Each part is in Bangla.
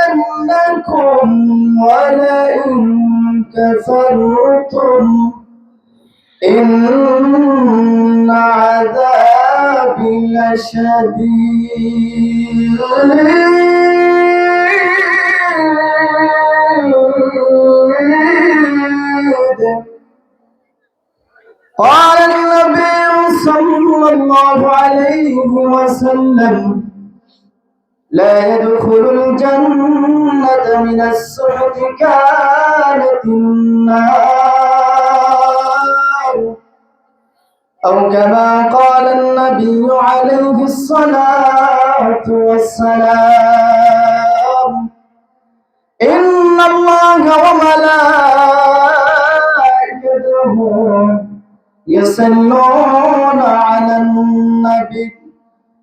لأزيدنكم ولئن كفرتم إن عذابي لشديد. قال النبي صلى الله عليه وسلم لا يدخل الجنة من السحت كانت النار. أو كما قال النبي عليه الصلاة والسلام إن الله وملائكته يصلون على النبي.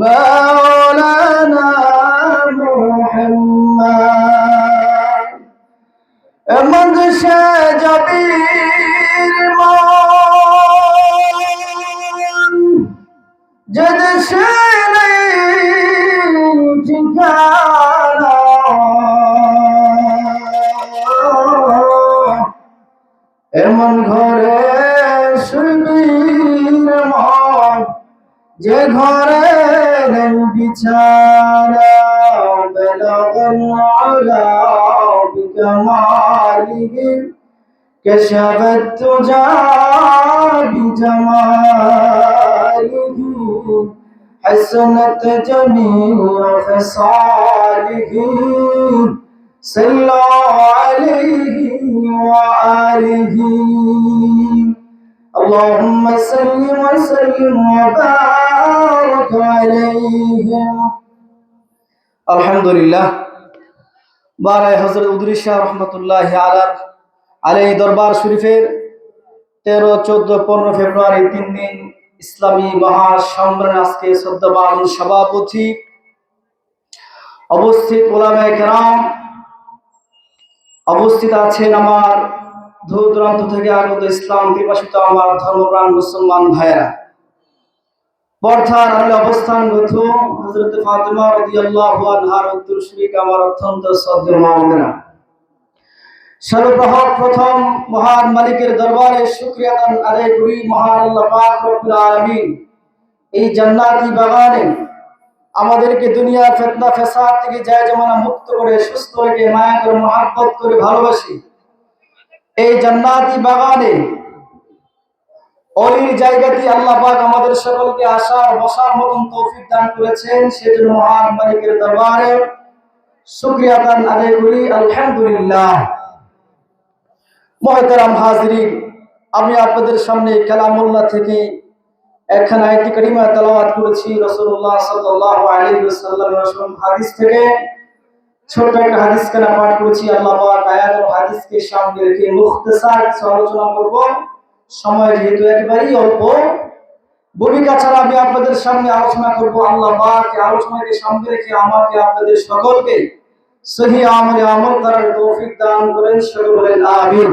মাওলানা মুহাম্মদ। মদশা জবির এমন ঘরে শুনবি যে ঘরে على البتالى بلغ العلا بكمالهم كشف التجى بجماله حسنت جميع خصاله صلى عليه وآله. اللهم صل وسلم وبارك عليه الحمد لله বারায় হজরত উদুরি শাহ রহমতুল্লাহ আলার আলী দরবার শরীফের তেরো চোদ্দ পনেরো ফেব্রুয়ারি তিন দিন ইসলামী মহাসম্মেলন আজকে শ্রদ্ধাবান সভাপতি অবস্থিত ওলামায় কেরাম অবস্থিত আছেন আমার দূর দূরান্ত থেকে আগত ইসলাম বিভাষিত আমার ধর্মপ্রাণ মুসলমান ভাইয়েরা। অবস্থানগত হযরত ফাতিমা রাদিয়াল্লাহু আনহার উত্তর আমার অত্যন্ত শ্রদ্ধেয় প্রথম মহান মালিকের দরবারে শুকরিয়া আদায় করি মহান আল্লাহ পাক রব্বুল আলামিন। এই জান্নাতি বাগানে আমাদেরকে দুনিয়া ফিতনা ফেসাদ থেকে যায় জামানা মুক্ত করে সুস্থ রেখে মায়া করে মহাব্বত করে ভালোবাসি। এই জান্নাতি বাগানে, অলির জায়গাতে আল্লাহ পাক আমাদের সকলকে আসার বসার মতন তৌফিক দান করেছেন। সেজন্য মহান মালিকের দরবারে শুকরিয়া দান আদায় করি। আলহামদুলিল্লাহ। মহতারাম হাজরিন, আমি আপনাদের সামনে কালামুল্লাহ থেকে একখানা আয়াতি কারিমা তেলাওয়াত করেছি। রাসূলুল্লাহ সাল্লাল্লাহু আলাইহি ওয়াসাল্লাম হাদিস থেকে। ছোট একটা হাদিস কানা পাঠ করেছি, আল্লাহ আয়াত ও হাদিসকে সামনে রেখে মুখতাসার আলোচনা করব। সময় যেহেতু একেবারেই অল্প, ভূমিকা ছাড়া আমি আপনাদের সামনে আলোচনা করব। আল্লাহ পাক আলোচনাকে সামনে রেখে আমাকে আপনাদের সকলকে সহি আমলে আমল করার তৌফিক দান করেন আমিন।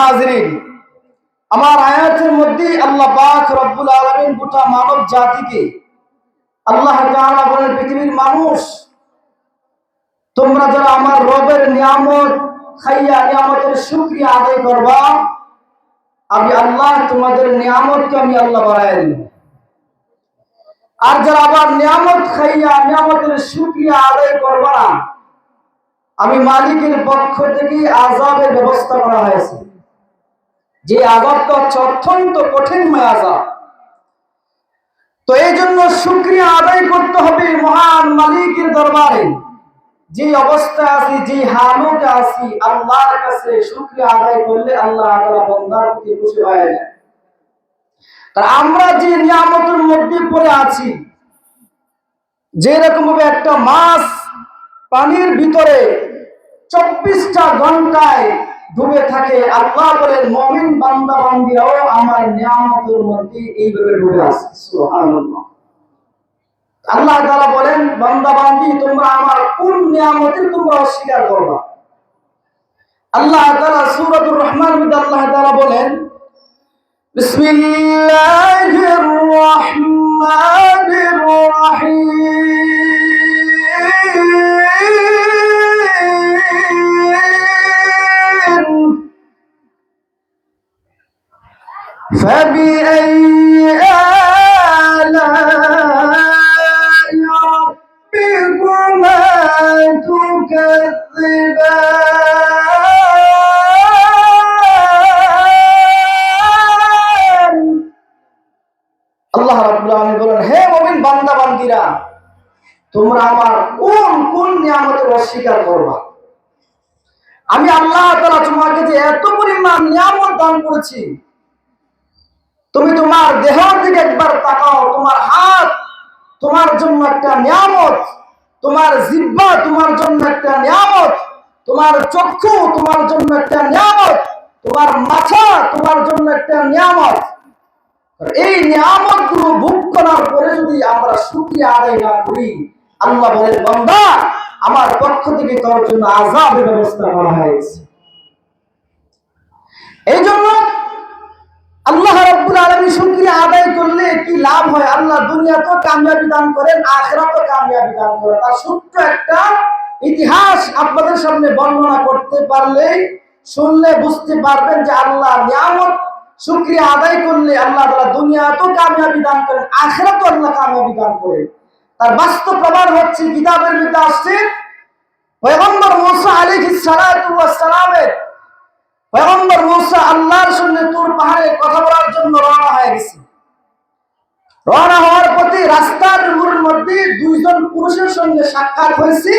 হাজরিন, আমার আয়াতের মধ্যে আল্লাহ পাক রব্বুল আলামিন গোটা মানব জাতিকে আল্লাহ তাআলা বলেন, পৃথিবীর মানুষ তোমরা যারা আমার রবের নিয়ামত, খাইয়া নিয়ামতের শুকরিয়া আদায় করবা, আমি আল্লাহ তোমাদের নিয়ামতকে আমি আল্লাহ বাড়াই দিব। আর যারা আবার নিয়ামত খাইয়া নিয়ামতের শুকরিয়া আদায় করবা না, আমি মালিকের পক্ষ থেকে আজাবের ব্যবস্থা করা হয়েছে। যে আজাবটা হচ্ছে অত্যন্ত কঠিনময় আজাব তো এই জন্য শুক্রিয়া আদায় করতে হবে মহান মালিকের দরবারে। যে অবস্থায় আছি, যে হালতে আছি, আল্লাহর কাছে শুক্রিয়া আদায় করলে আল্লাহ তাআলা বান্দার প্রতি খুশি হয়ে যায়। কারণ আমরা যে নিয়ামতের মধ্যে পড়ে আছি যে রকম ভাবে একটা মাছ পানির ভিতরে চব্বিশটা ঘন্টায় ডুবে থাকে, আল্লাহ বলেন, মমিন বান্দা, বান্দিরাও আমার নিয়ামতের মধ্যে এইভাবে ডুবে আছে। সুবহানাল্লাহ। আল্লাহ তাআলা বলেন বান্দা বান্দি তোমরা আমার কোন নিয়ামতের তোমরা অস্বীকার করবা আল্লাহ তাআলা সূরাতুর রহমান মধ্যে আল্লাহ তাআলা বলেন বিসমিল্লাহির রহমানির রহিম فبأي কোন কোন নিয়ামতের অস্বীকার করবা? আমি আল্লাহ তাআলা তোমাকে যে এত পরিমাণ নিয়ামত দান করেছি, তুমি তোমার দেহের দিকে একবার তাকাও, তোমার হাত তোমার জন্য একটা নিয়ামত, তোমার জিব্বা তোমার জন্য একটা নিয়ামত, তোমার চক্ষু তোমার জন্য একটা নিয়ামত, তোমার মাথা তোমার জন্য একটা নিয়ামত। এই নিয়ামতগুলো ভোগ করার পরে যদি আমরা শুক্রিয়া আদায় না করি আল্লাহ বলেন, বান্দা, আমার পক্ষ থেকে তোর জন্য আজাবের ব্যবস্থা করা হয়েছে। এই জন্য আল্লাহ রাব্বুল আলামিন শুকরিয়া আদায় করলে কি লাভ হয়? আল্লাহ দুনিয়া তো কামিয়াবি দান করেন, আখিরাতেও কামিয়াবি দান করেন। তার ছোট্ট একটা ইতিহাস আপনাদের সামনে বর্ণনা করতে পারলে, শুনলে বুঝতে পারবেন যে আল্লাহ নিয়ামত শুকরিয়া আদায় করলে আল্লাহ তাআলা দুনিয়াতেও কামিয়াবি দান করেন, আখিরাতেও আল্লাহ কামিয়াবি দান করেন। তার বাস্তব প্রমাণ হচ্ছে কিতাবের মধ্যে আসছে, পয়গম্বর মুসা ওয়াস সালামের পয়গম্বর মুসা আল্লাহর সঙ্গে তুর পাহাড়ে কথা বলার জন্য রওনা হয়ে গেছে। রওনা হওয়ার পথে রাস্তার মধ্যে দুইজন পুরুষের সঙ্গে সাক্ষাৎ হয়েছে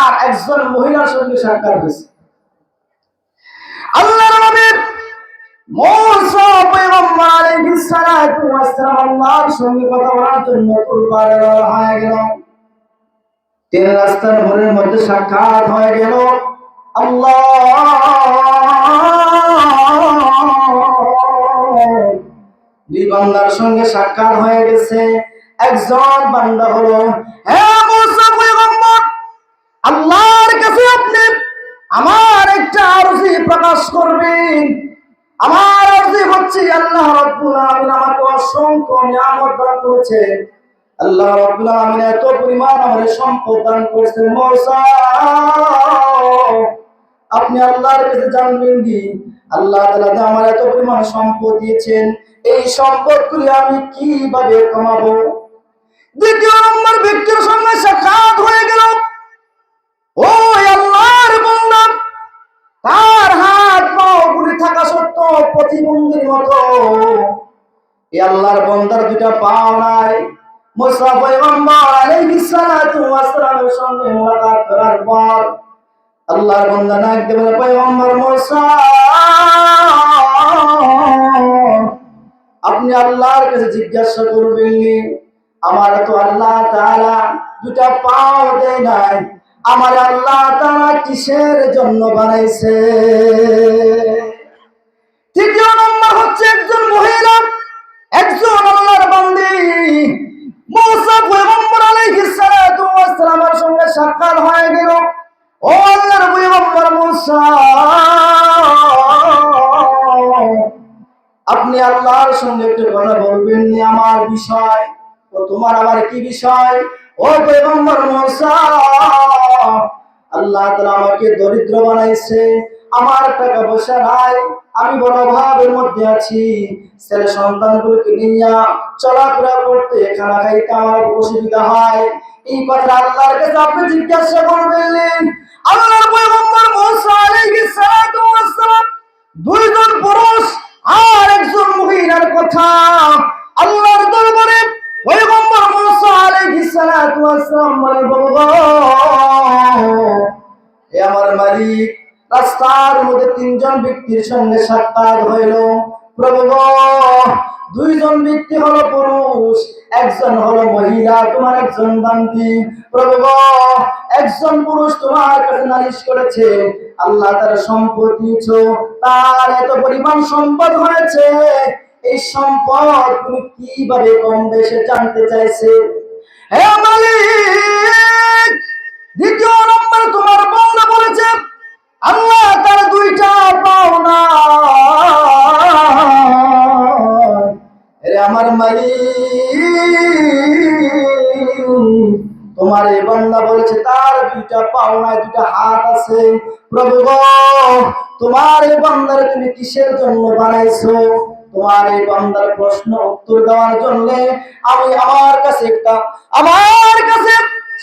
আর একজন মহিলার সঙ্গে সাক্ষাৎ হয়েছে। আল্লাহর নবী সঙ্গে কথা হয়ে রাস্তার মোড়ের মধ্যে সাক্ষাৎ হয়ে আল্লাহ বান্দার সঙ্গে সাক্ষাৎ হয়ে গেছে। একজন বান্দা হলো হ্যাঁ আল্লাহর কাছে আপনি আমার একটা আরজি প্রকাশ করবেন। আমার আরজি হচ্ছে আল্লাহ রাব্বুল আলামিন আমাকে অসংখ্য নিয়ামত দান করেছে। আল্লাহ রাব্বুল আলামিন এত পরিমাণ আমাদের সম্পদ দান করেছেন, মুসা। আপনি আল্লাহর কাছে জানবেন কি? আল্লাহ তাআলা আমার এত পরিমাণ সম্পদ দিয়েছেন, এই সম্পদগুলি আমি কীভাবে কমাবো? দ্বিতীয় নম্বর ব্যক্তির সঙ্গে সাক্ষাৎ হয়ে গেল। ও আল্লাহর বান্দা, তার হাত পাও গুলি থাকা সত্ত্বেও প্রতিবন্ধীর মতো। এই আল্লাহর বান্দার দুটা পাও নাই। মুসা পয়গম্বর আলাইহিস সালাতু ওয়াস সালামের সঙ্গে করার পর আল্লাহর বান্দা নাক দেবে পয়গম্বর আপনি আল্লাহর কাছে জিজ্ঞাসা করবেন আমার তো আল্লাহ তাআলা দুটা পাও দেয় নাই। আমার আল্লাহ তাআলা কিসের জন্য বানাইছে? তৃতীয় নম্বর হচ্ছে একজন মহিলা, একজন আল্লাহর বান্দি। মুসা পয়গম্বর আলাইহিস সালাতু ওয়াস সালামের সঙ্গে সাক্ষাৎ হয়ে গেল। ও আল্লাহর পয়গম্বর মুসা, আপনি আল্লাহর সঙ্গে একটু কথা বলবেন নি আমার বিষয়? ও তোমার আবার কি বিষয়? ও পয়গম্বর মুসা, আল্লাহ তাআলা আমাকে দরিদ্র বানাইছে, আমার টাকা পয়সা নাই আমি বড় অভাবের মধ্যে আছি। ছেলে সন্তানগুলোকে নিয়ে চলাফেরা করতে খানা খাইতে আমার অসুবিধা হয়। এই কথা আল্লাহর কাছে আপনি জিজ্ঞাসা করবেন, আল্লাহর পয়গম্বর মুসা আলাইহিস সালাতু ওয়াস সালাম দুইজন পুরুষ তিনজন ব্যক্তির সঙ্গে সাক্ষাৎ হইল। প্রভু দুইজন ব্যক্তি হলো পুরুষ, একজন হলো মহিলা, তোমার একজন বান্দি প্রভু একজন পুরুষ তোমার কাছে নালিশ করেছে, আল্লাহ তার সম্পদ দিয়েছ, তার এত পরিমাণ সম্পদ হয়েছে, এই সম্পদ তুমি কীভাবে কম বেশি জানতে চাইছে? হে মালিক দুইটা পাওনা দুইটা হাত আছে। প্রভু গো, তোমার এই বান্দারে তুমি কিসের জন্য বানাইছো? তোমার এই বান্দার প্রশ্ন উত্তর দেওয়ার জন্য আমি আমার কাছে একটা, আমার কাছে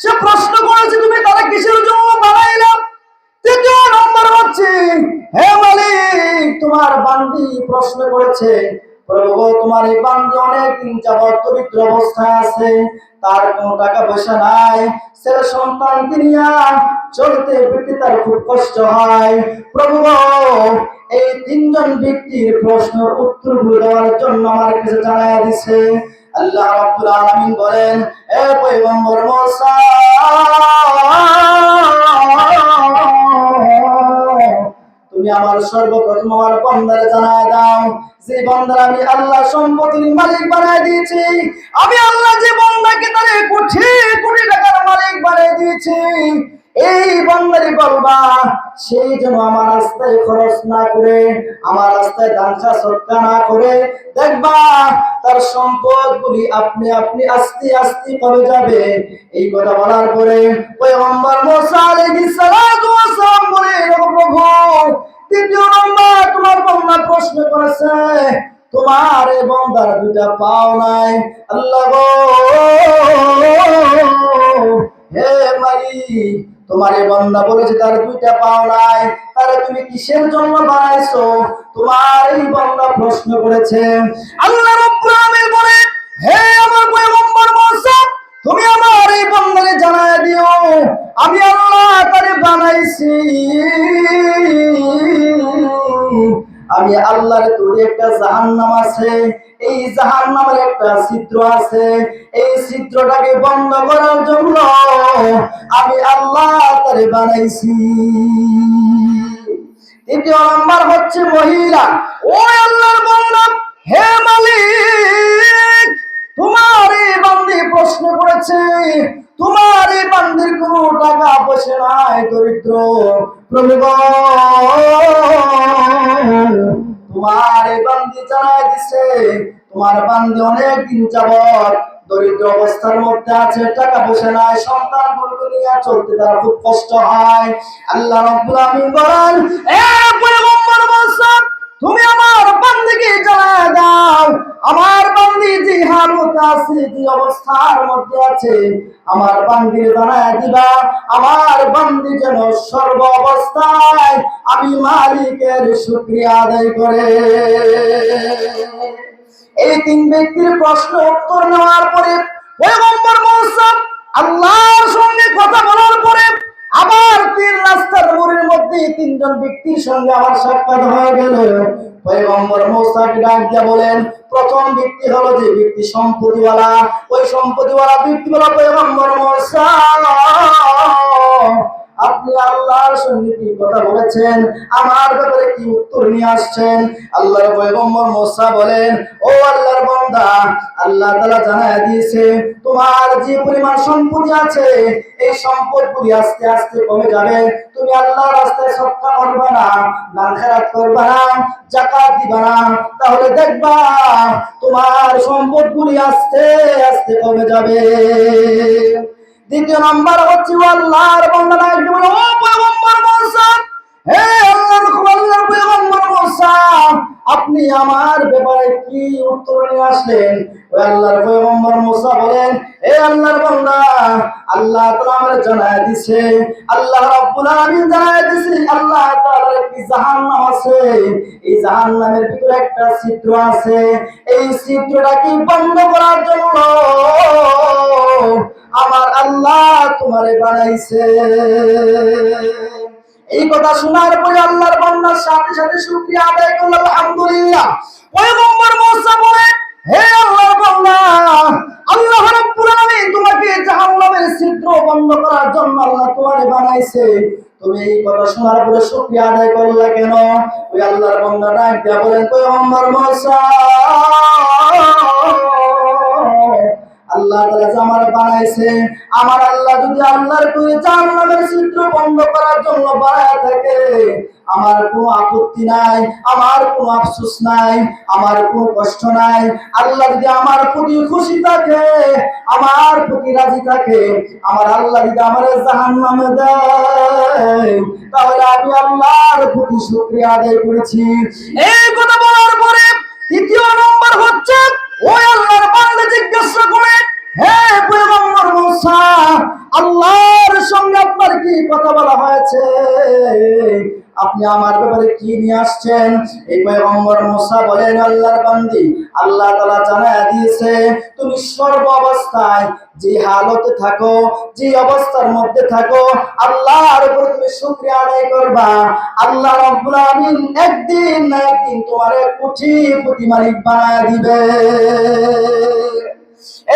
সে প্রশ্ন করেছে, তুমি তারা কিসের জন্য বানাইলাম তৃতীয় নম্বর হচ্ছে, হে মালিক, তোমার বান্দি প্রশ্ন করেছে প্রভু, তোমার এই বান্দি অনেক দিন যাবত দরিদ্র অবস্থায় আছে, তার কোনো টাকা পয়সা নাই। ছেলে সন্তান কিনিয়া চলতে ফিরতে তার খুব কষ্ট হয়। প্রভু, এই তিনজন ব্যক্তির প্রশ্নের উত্তর দেওয়ার জন্য আমার কাছে জানাইয়া দিছে। আল্লাহ রাব্বুল আলামিন বলেন, এ পয়গম্বর মুসা তুমি আমার সর্বপ্রথম আমার বন্দারে জানায় দাও। যে বন্দার আমি আল্লাহ সম্পত্তির মালিক বানায় দিয়েছি, আমি আল্লাহ যে বন্দাকে তারে কোটি কোটি টাকার মালিক বানিয়ে দিয়েছি, এই বন্দারি বলবা, সেই জন্য আমার রাস্তায় খরচ না করে, আমার রাস্তায় দানসা সৎকা না করে, দেখবা তার সম্পদ গুলি আপনি আপনি আস্তে আস্তে কমে যাবে। এই কথা বলার পরে পয়গম্বর মুসা আলাইহিস সালাতু ওয়াস সালাম বলে, "ও প্রভু তৃতীয় নম্বর, তোমার বন্ধা প্রশ্ন করেছে, তোমার দুটা পাও নাই। আল্লাহ হে মারি, তোমার বন্দা বলেছে তার দুইটা পাও নাই। তারে তুমি কিসের জন্য বানাইছো? তোমার এই বন্দা প্রশ্ন করেছে। আল্লাহ রব্বুল আলামিন বলে হে আমার পয়গম্বর তুমি আমার এই বন্দাকে জানায় দিও। আমি আল্লাহ তারে বানাইছি। আমি আল্লাহর তৈরি একটা জাহান্নাম আছে। এই জাহান্নামের একটা চিত্র আছে। এই চিত্রটাকে বন্ধ করার জন্য আমি আল্লাহ তারে বানাইছি। তৃতীয় নাম্বার হচ্ছে মহিলা। ও আল্লাহর বন্ধা হে তোমার অনেক দিন যাবত দরিদ্র অবস্থার মধ্যে আছে, টাকা পয়সা নাই, সন্তান গুলোকে নিয়ে চলতে তার খুব কষ্ট হয়। আল্লাহ রাব্বুল আমিন বলেন তুমি আমার বান্দিকে জানায় দাও। আমার বান্দি যে হালত আছে, যে অবস্থার মধ্যে আছে, আমার বান্দির বানায় দিবা। আমার বান্দি যেন সর্ব অবস্থায় আমি মালিকের শুকরিয়া আদায় করে। এই তিন ব্যক্তির প্রশ্ন উত্তর নেওয়ার পরে পয়গম্বর মৌসুম আল্লাহর সঙ্গে কথা বলার পরে আবার তিন রাস্তার মোড়ের মধ্যে তিনজন ব্যক্তির সঙ্গে আবার সাক্ষাৎ হয়ে গেল। পয়গম্বর মৌসাকে ডাক দিয়া বলেন, প্রথম ব্যক্তি হলো যে ব্যক্তি সম্পত্তিওয়ালা। ওই সম্পত্তিওয়ালা ব্যক্তি হলো পয়গম্বর মৌসা আপনি আল্লাহর সঙ্গে কি কথা বলেছেন? আমার ব্যাপারে কি উত্তর নিয়ে আসছেন? আল্লাহর পয়গম্বর মোসা বলেন, ও আল্লাহর বান্দা, আল্লাহ তাআলা জানায় দিয়েছে, তোমার যে পরিমাণ সম্পত্তি আছে, এই সম্পদগুলি আস্তে আস্তে কমে যাবে। তুমি আল্লাহর রাস্তায় সৎকার করবে না, দান খেরাত করবে না জাকাত দিবা না। তাহলে দেখবা, তোমার সম্পদগুলি আস্তে আস্তে কমে যাবে। দ্বিতীয় নম্বর হচ্ছে আল্লাহর বান্দা একদম ও পয়গম্বর মুসা আপনি আমার ব্যাপারে কি উত্তর নিয়ে আসলেন? ও আল্লাহর পয়গম্বর মুসা বলেন এ আল্লাহর বান্দা, আল্লাহ তাআলা আমারে জানায় দিছে, আল্লাহ রাব্বুল আলামিন জানায় দিছে, আল্লাহ তাআলার একটি জাহান্নাম আছে। এই জাহান্নামের ভিতরে একটা চিত্র আছে। এই ছিদ্রটাকে বন্ধ করার জন্য আমার আল্লাহ তোমারে বানাইছে। এই কথা শোনার পরে আল্লাহর বান্দার সাথে সাথে শুকরিয়া আদায় করল, আলহামদুলিল্লাহ। পয়গম্বর মুসা বলেন হে আল্লাহর বান্দা, আল্লাহ রাব্বুল আলামিন তোমাকে জাহান্নামের ছিদ্র বন্ধ করার জন্য আল্লাহ তোমারে বানাইছে। তুমি এই কথা শোনার পরে শুকরিয়া আদায় করলে কেন? ওই আল্লাহর বান্দা ডাক দিয়া বলেন, পয়গম্বর মুসা আল্লাহ তাআলা আমার বানাইছে, আমার আল্লাহ যদি আল্লাহর করে জাহান্নামের ছিদ্র বন্ধ করার জন্য বানায় থাকে, আমার কোনো আপত্তি নাই, আমার কোনো আফসোস নাই, আমার কোনো কষ্ট নাই। আল্লাহ যদি আমার প্রতি খুশি থাকে, আমার প্রতি রাজি থাকে, আমার আল্লাহ যদি আমার জাহান্নামে দেয়, তাহলে আমি আল্লাহর প্রতি শুকরিয়া আদায় করেছি। এই কথা বলার পরে তৃতীয় নম্বর হচ্ছে ওই মুসা আল্লাহর সঙ্গে আপনার কি কথা বলা হয়েছে? আপনি আমার ব্যাপারে কি নিয়ে আসছেন? এই পয়গম্বর মুসা বলেন, আল্লাহর বান্দি, আল্লাহ তাআলা জানায় দিয়েছে, তুমি সর্ব অবস্থায় যে হালতে থাকো, যে অবস্থার মধ্যে থাকো, আল্লাহর উপর তুমি শুকরিয়া আদায় করবা। আল্লাহ রাব্বুল আলামিন একদিন না একদিন তোমার কোটি কোটি মালিক বানায় দিবে।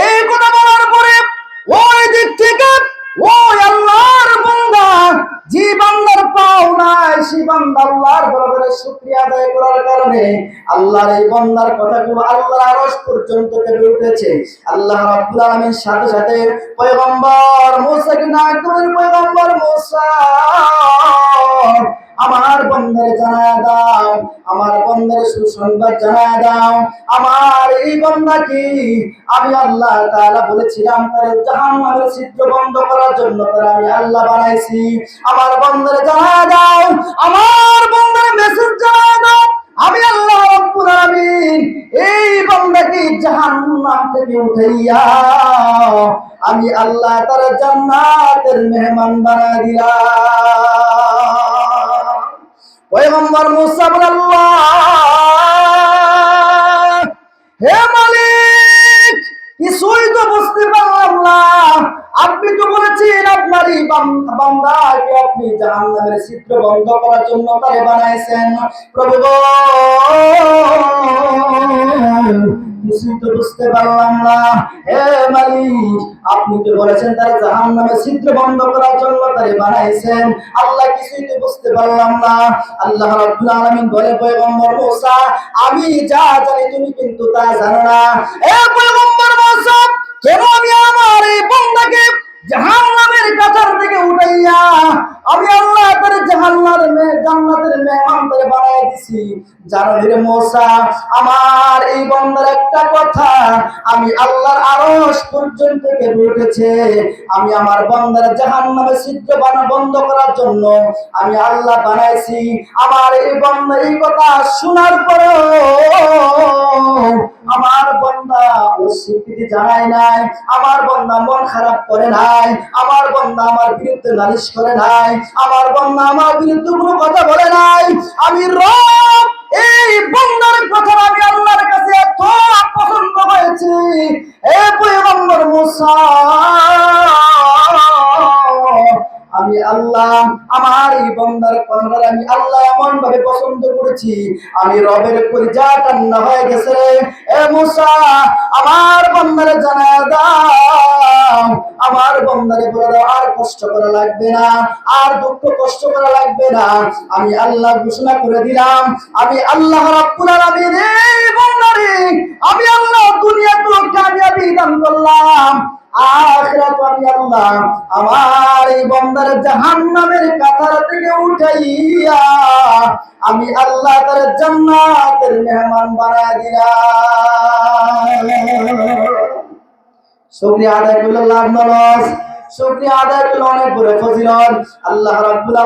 এই কথা বলার পরে ওই দিক থেকে, ওই আল্লাহর বান্দা, যে বান্দার পাও নাই সেই বান্দা আল্লাহর দরবারে শুকরিয়া আদায় করার কারণে আল্লাহর এই বান্দার কথাগুলো আল্লাহর আরশ পর্যন্ত কেঁপে উঠেছে। আল্লাহ রাব্বুল আলামিন সাথে সাথে পয়গম্বর মুসাকে না করেন, পয়গম্বর মুসা। আমার বন্ধের জানায় দাও, আমার বন্ধের সুসংবাদ জানায় দাও। আমার এই বন্ধা কি আমি আল্লাহ তাআলা বলেছিলাম, তার জাহান্নামের ছিদ্র বন্ধ করার জন্য তার আমি আল্লাহ বানাইছি। আমার বন্ধের জানায় দাও, আমার বন্ধের মেসেজ জানায় দাও, আমি আল্লাহ রাব্বুল আলামিন এই বান্দাকে জাহান্নাম থেকে উঠাইয়া আমি আল্লাহ তার জান্নাতের মেহমান বানায় দিলাম। পয়গম্বর মুসা আল্লাহ হে মালিক কিছুই তো বুঝতে পারলাম না। আপনি তো বলেছেন আপনার এই বাম- বান্দাকে আপনি জাহান্নামের চিত্র বন্ধ করার জন্য তারে বানাইছেন। প্রভু না। বন্ধ করার জন্য তারে বানাইছেন। আল্লাহ কিছুই তো বুঝতে পারলাম না। আল্লাহ আমি যা জানি তুমি কিন্তু তা জানো না। এ কেন আমি আমার এই বান্দাকে জাহান্নামের কাছার থেকে উঠাইয়া আমি আল্লাহ তার জাহান্নামের মে জান্নাতের মেহমান বানাই দিছি। মোসা, আমার এই বন্দার একটা কথা, আমি আল্লাহর আরশ পর্যন্ত উঠেছে। আমি আমার বন্দার জাহান্নামের সিদ্ধ বানা বন্ধ করার জন্য আমি আল্লাহ বানাইছি। আমার এই বন্দা এই কথা শোনার পরেও আমার বন্দা স্বীকৃতি জানায় নাই, আমার বন্দা মন খারাপ করে নাই, আমার বন্দা আমার বিরুদ্ধে নালিশ করে নাই, আমার বন্দা আমার বিরুদ্ধে কোনো কথা বলে নাই। আমি রব, এই বন্দার কথা আমি আল্লাহর কাছে এত পছন্দ হয়েছি এ পয়গম্বর মুসা আমি আল্লাহ, আমার এই বন্দার কথাটা আমি আল্লাহ এমন ভাবে পছন্দ করেছি। আমি রবের পরিচা কান্না হয়ে গেছে রে। এ মুসা, আমার বন্দারে জানা দাও। আমার বন্দারে বলে দাও, আর কষ্ট করা লাগবে না, আর দুঃখ কষ্ট করা লাগবে না। আমি আল্লাহ ঘোষণা করে দিলাম। আমি আল্লাহ রাব্বুল আলামিন বন্দারে আমি আল্লাহ দুনিয়া তো কামিয়াবি দান করলাম। আখিরাত আমি আল্লাহ আমার এই বন্দার জাহান্নামের কাতার থেকে উঠাইয়া আমি আল্লাহ তার জান্নাতের মেহমান বানা দিলাম। শুকরিয়া আদায় করলে লাভ নলস। শুকরিয়া আদায় করলে অনেক বড় ফজিলত। আল্লাহ রাব্বুল